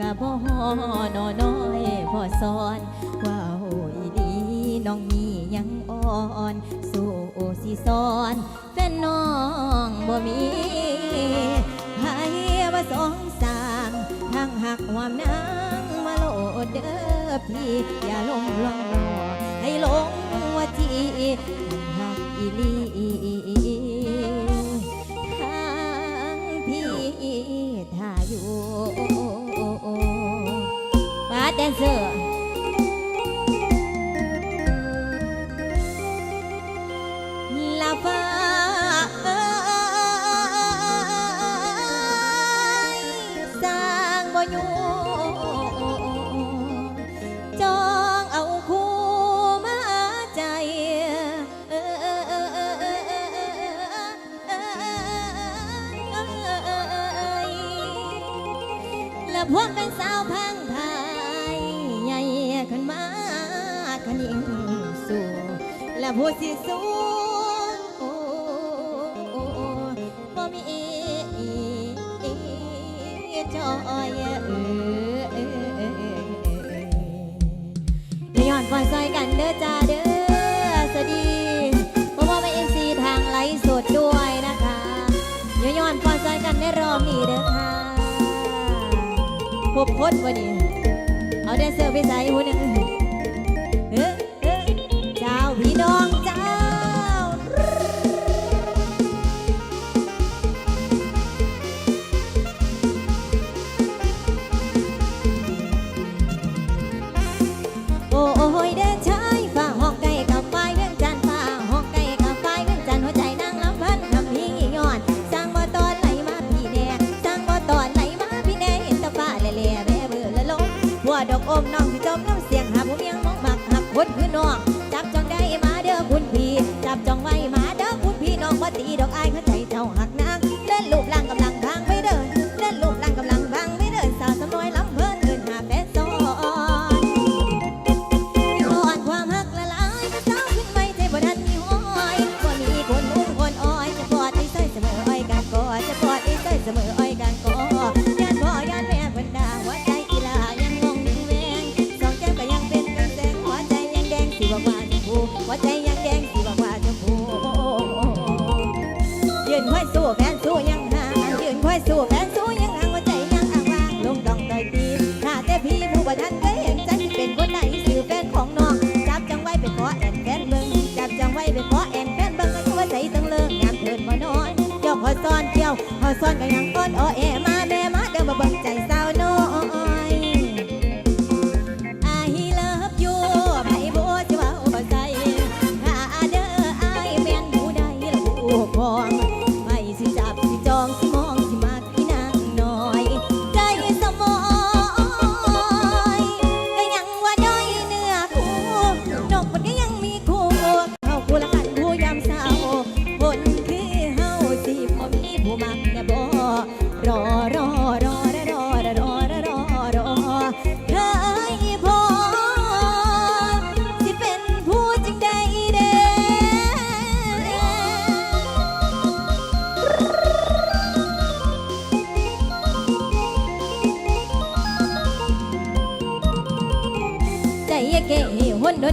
กะบ่อนอน้อยพ่อสอนว่าโอ้ยดีน้องมียังอ่อนสู่สิสอนแฟนน้องบ่มีให้มาสองสามทั้งหักความนางมาโลดเด้อพี่อย่าลง ai dở là vợ sang bao nhiêu cho ông khu má chạy. Là vuông bên sao phang phang นิ่งสูและผู้สิสูโอ้บ่มีจอยเออย้อนก่อนซอยกันเด้อจ้าเด้อสวัสดีพ่อพ่อแม่เอ็มซีทางไลฟ์สดด้วยนะคะย้อนก่อนซอยกันได้รอบนี้เด้อค่ะพบพดวันนี้เอาแดนเซอร์ไปใส่หัวหนึ่ง ai hết ซ้อนเกี่ยวพอซ้อนก็ยังก้นโอเอมา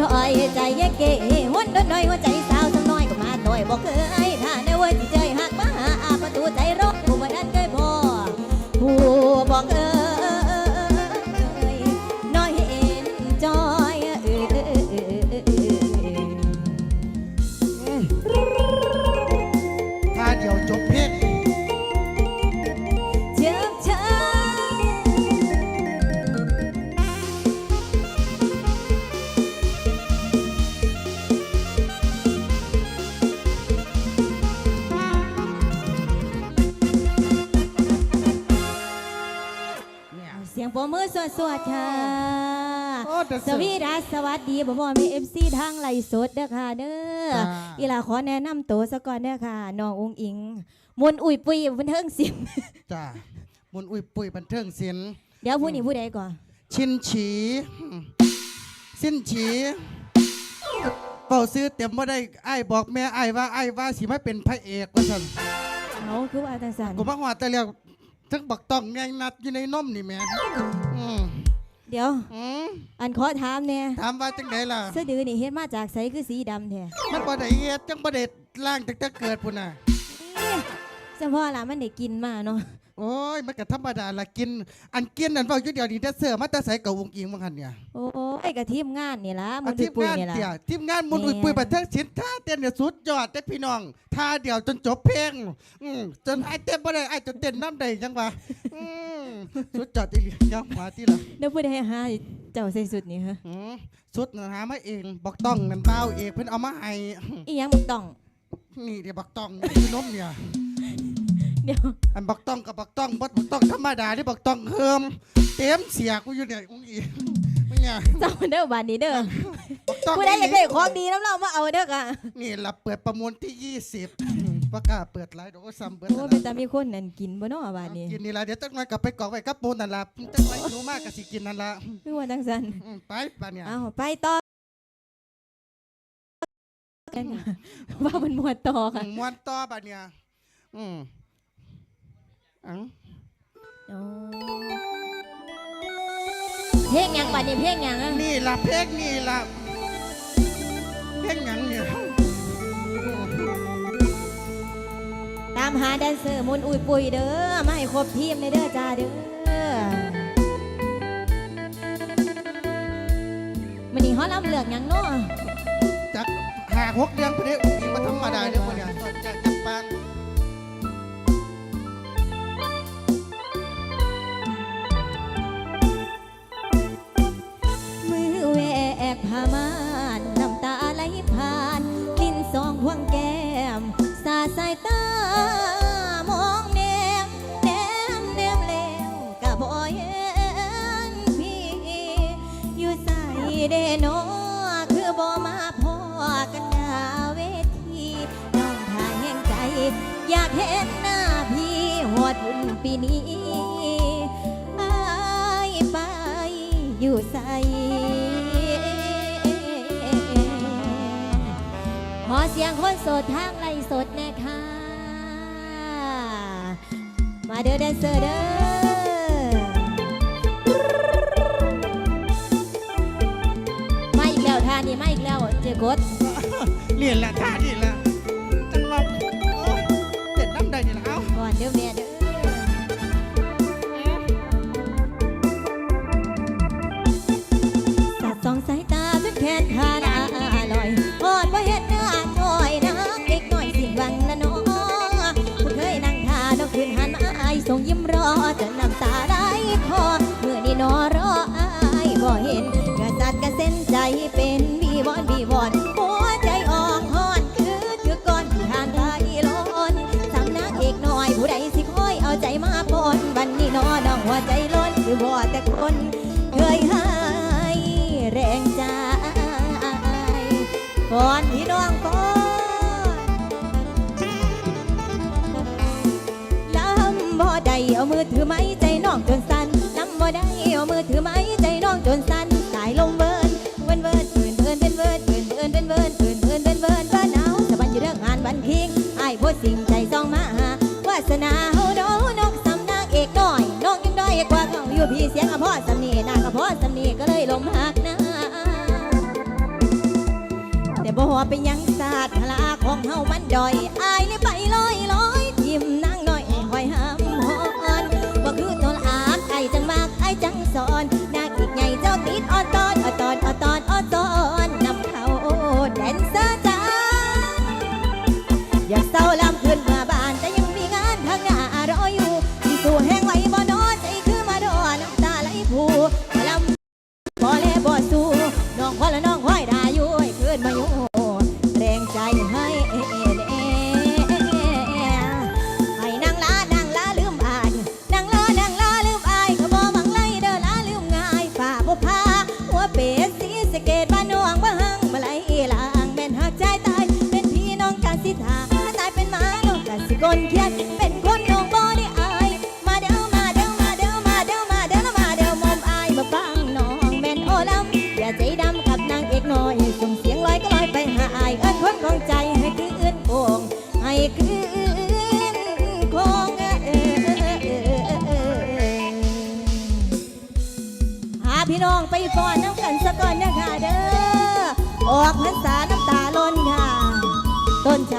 น้อยใจเก สวดสวดค่ะสวีดัสสวัสดีบ่บ่มีเอฟซีทางไหลฟ์สดเด้อค่ะเด้ออีหลาขอแนะนำตัวซะก่อนเด้อค่ะน้องอุ้งอิงมนต์อุ่ยปุยบันเทิงศิลป์จ้ามนต์อุ่ยปุ้ยบันเทิงศิลป์เดี๋ยวผู้นี้ผู้ใดก่อนชินฉีสิ้นฉีเป่าซื้อเต็มว่าได้ไอ้บอกแม่ไอ้ว่าไอ้ว่าสิม่เป็นพระเอกว่าสันเขาคือว่าตังสัน กูมาหอดแต่เรียก ทั้งบักต้องไงนัดอยู่ในนมนี่แหม่อืมเดี๋ยว อืมอันขอถามเนี่ยถามว่าจังไดล่ะสะดือนี่เฮ็ดมาจากไสคือสีดำแท้มันบ่ได้เฮ็ดจังบ่ได้ล่างตั้งแต่เกิดพุ่นน่ะเฉพาะล่ะมันได้กินมาเนาะ โอ้ยมันก็ธรรมดาละกิน อันกินอันเว้าอยู่เดียวนี่แต่เสือมาแต่ใส่กับวงกิงบ่คันเนี่ยโอ้ยกะทีมงานนี่ล่ะมัอันนทีมปุยงานๆนี่ล่ะเตี่ยทีมงานมุนอุยปุยบันเทิงศิลป์ท่าเต้นเนี่ยสุดยอดเด้อพี่น้องท่าเดียวจนจบเพลงอืมจนไอ้เต้นบ่ได้ไอ้จนเต้นน้ำได้จังวะอืมสุดยอดอีหลียอมมาที่ละเดี๋ยวผู้ใดหาเจ้าใส่สุดนี่ฮะอืมสุดนะหามาเองบอกต้องนั่นเบ้าเองเพิ่นเอามาให้อีหยังบ่ต้องนี่เดี๋ยวบักต้องนี่คือนมเนี่ย เดี๋ยวอันบักต้องกับบักต้องบักต้องธรรมดาที่บักต้องเฮิมเต็มเสียกูอยู่เนี่ยอุ้งอีไม่เนี่ยเจ้าเด้อบ้านนี้เด้อบักต้องผู้ใดอยากได้ของดีน้ำเรามาเอาเด้อกะนี่ละเปิดประมูลที่20ประกล้าศเปิดไลน์ดอกซ้ำเบิดโอ้นั่นเป็นล่ะตามีคนนั่นกินบ่เนาะบ้านนี้กินนี่ละเดี๋ยวจังน้อยกลับไปกรอกไว้กับปูนนั่นละจังไว้หนูมากก็สิกินนั่นละคือว่าจังซั่นอืมไปปะเนี่ยเอาไปต่อกันค่ะว่ามันมวนต่อค่ะอืมม้วนต่อปะเนี่ย อืม อังโอ้เพลงหยังบัดนี้เพลงหยังอะนี่ละเพลงนี่ละเพลงหยังเนี่ยตามหาแดนเซอร์มุนอุยปุยเด้อมาให้ครบทีมเลยเด้อจ้าเด้อมันนี่ฮอลำเลือกหยังเนาะ จากหาหกเดือนพอดีอุ้งอิงมาธรรมดาเด้อพอเนี่ย ปีนี้อายไปอยู่ใส่ขอเสียงคนโสดทางไลฟ์สดแนะคะ มาเด้อแดนเซอร์เด้อมาอีกแล้วท่านี่มาอีกแล้วเจอกดนี่แหละท่านี่แหละจังหวะโอ้ยเต้นน้ำได้นี่ละเอ้าก่อนเด้อแม่เด้อสั เป็นบีบอนบีบอนหัวใจออกฮอนคือคือก่อนที่ทานไปล้นสำนักเอกน้อยผู้ใดสิคอยเอาใจมาปนวันนี้นอน้องหัวใจล้นคือบ่แต่คนเคยให้แรงใจก่อนที่น้องก่อนลำบ่ได้เอามือถือไม้ใจน้องจนสั่นลำบ่ได้เอามือถือไม้ สียงอะพ่อสำนีนาก็พ่อสำนีก็เลยลมหักนะแต่บ่ว่าเป็นยังศาสตร์พลาของเฮามันดอยอายเลยไปลอยลอยทิมนางน้อยคอยห้ามหอนบ่คือตัวอาดไอจังมากไอจังสอนนางอีกใหญ่เจ้าติดออตอนออตอนออตอนออตอนนำเขาแดนเซอร์จ้าอย่าเศร้าลำ คนเคียนเป็นคนน้องบ่ได้อาย มาเด้อมาเด้อมาเด้อมาเด้อมาเด้อมาเด้อมอมอายมาฟังน้องแม่นโอลำอย่าใจดำกับนางเอกน้อยส่งเสียงลอยก็ลอยไปหาอายเอิ้นคนของใจให้คือเอื้นโป่งให้คือคงหาพี่น้องไปฟอนน้ำกันสะก่อนนะคะเด้อออกพรรษาน้